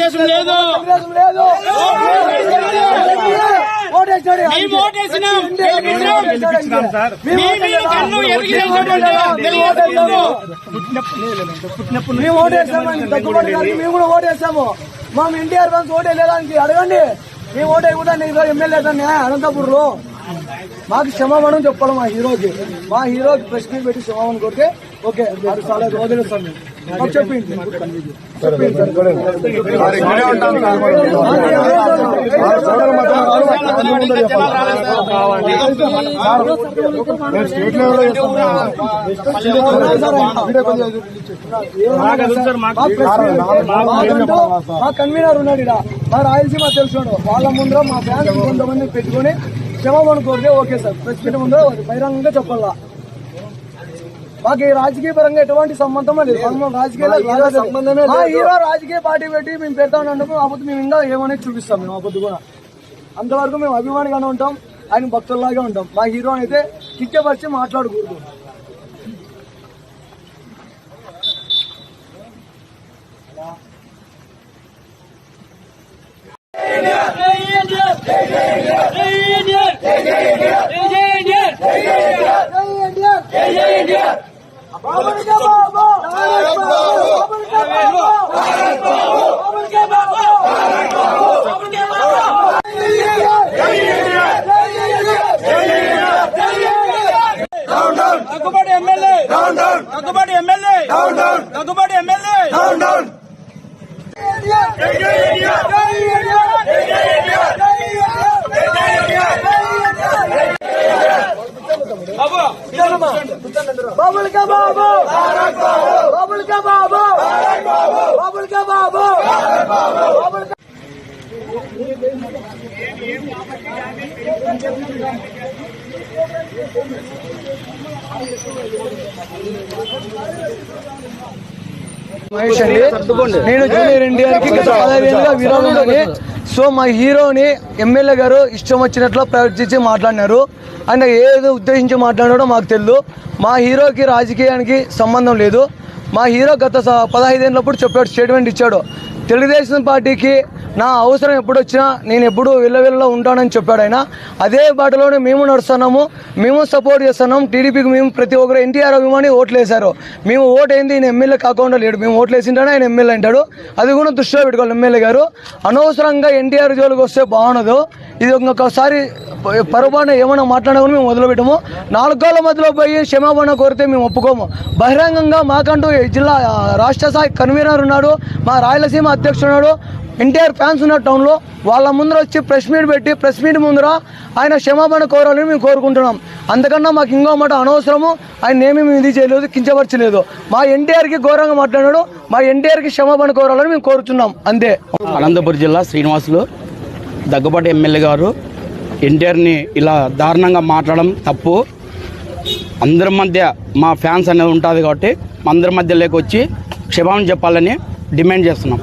లేదు. మేము దగ్గుబాటు గారికి కూడా ఓటేసాము మా ఎన్టీఆర్ ఫ్యాన్స్ ఓటే లేదానికి? అడగండి. మేము ఓటే కూడా నేను ఎమ్మెల్యే దాన్ని అనంతపూర్లో మాకు క్షమాపణం చెప్పాలి మా హీరోకి. మా హీరోకి ప్రెస్ మీట్ పెట్టి క్షమాపణ కొడితే ఓకే అది చాలా చెప్పింది. మా కన్వీనర్ ఉన్నాడు ఇక్కడ మా రాయలసీమ తెలుసుడు. వాళ్ళ ముందర మా బ్యాంక్ కొంతమంది పెట్టుకొని క్షమాపణ కోరితే ఓకే సార్. ప్రెస్ మీట్ ముందర బహిరంగంగా చెప్పాలా. మాకు ఈ రాజకీయ పరంగా ఎటువంటి సంబంధం లేదు. మనం రాజకీయ సంబంధమే మా హీరో రాజకీయ పార్టీ పెట్టి మేము పెడతా ఉన్నప్పుడు అప్పుడు మేము ఇంకా ఏమనేది చూపిస్తాం మేము అప్పుడు కూడా. అంతవరకు మేము అభిమానిగానే ఉంటాం. ఆయన భక్తుల్లాగే ఉంటాం. మా హీరో అయితే కిచ్చపరిచి మాట్లాడకూడదు. Daggubati MLA Daggubati MLA Daggubati MLA Babul కా బాబు! బాబుల్ కా బాబు! బాబుల్ కా బాబు! బాబుల్ కా మహేష్ అండి నేను జూనియర్ ఎన్టీఆర్కి గత పదహైదేళ్ళుగా విరాళంలోని సో మా హీరోని ఎమ్మెల్యే గారు ఇష్టం వచ్చినట్లు ప్రవర్తించి మాట్లాడినారు. ఆయన ఏదో ఉద్దేశించి మాట్లాడాడో మాకు తెలియదు మా హీరోకి రాజకీయానికి సంబంధం లేదు. మా హీరో గత పదహైదేళ్ళప్పుడు చెప్పాడు స్టేట్మెంట్ ఇచ్చాడు. తెలుగుదేశం పార్టీకి నా అవసరం ఎప్పుడు వచ్చినా నేను ఎప్పుడు విల్లవిల్లలో ఉంటానని చెప్పాడు ఆయన. అదే బాటలోనే మేము నడుస్తున్నాము మేము సపోర్ట్ చేస్తున్నాం. టీడీపీకి మేము ప్రతి ఒక్కరు ఎన్టీఆర్ అభిమాని ఓట్లు వేశారు మేము ఓటు ఏంది ఈయన ఎమ్మెల్యే కాకుండా లేడు. మేము ఓట్లు వేసింటానే ఆయన ఎమ్మెల్యే అంటాడు. అది కూడా దృష్టిలో పెట్టుకోవాలి ఎమ్మెల్యే గారు. అనవసరంగా ఎన్టీఆర్ జోలికి వస్తే బాగుండదు. ఇది ఇంకొకసారి పొరపాటున ఏమైనా మాట్లాడకుండా మేము వదిలిపెట్టము. నాలుగు కాళ్ళ మధ్యలో పోయి క్షమాపణ కోరితే మేము ఒప్పుకోము. బహిరంగంగా మాకంటూ ఈ జిల్లా రాష్ట్ర స్థాయి కన్వీనర్ ఉన్నాడు. మా రాయలసీమ అధ్యక్షుడు ఉన్నాడు. ఎన్టీఆర్ ఫ్యాన్స్ ఉన్న టౌన్లో వాళ్ళ ముందర వచ్చి ప్రెస్ మీట్ పెట్టి ప్రెస్ మీట్ ముందర ఆయన క్షమాపణ కోరాలని మేము కోరుకుంటున్నాం. అందుకన్నా మాకు ఇంకో మాట అనవసరము. ఆయన ఏమీ మేము ఇది చేయలేదు కించపరచలేదు. మా ఎన్టీఆర్కి ఘోరంగా మాట్లాడాడు. మా ఎన్టీఆర్కి క్షమాపణ కోరాలని మేము కోరుతున్నాం అంతే. అనంతపురం జిల్లా శ్రీనివాసులు దగ్గుబాటి ఎమ్మెల్యే గారు ఎన్టీఆర్ని ఇలా దారుణంగా మాట్లాడడం తప్పు. అందరి మధ్య మా ఫ్యాన్స్ అనేది ఉంటుంది కాబట్టి అందరి మధ్య లేకొచ్చి క్షమాపణ చెప్పాలని డిమాండ్ చేస్తున్నాం.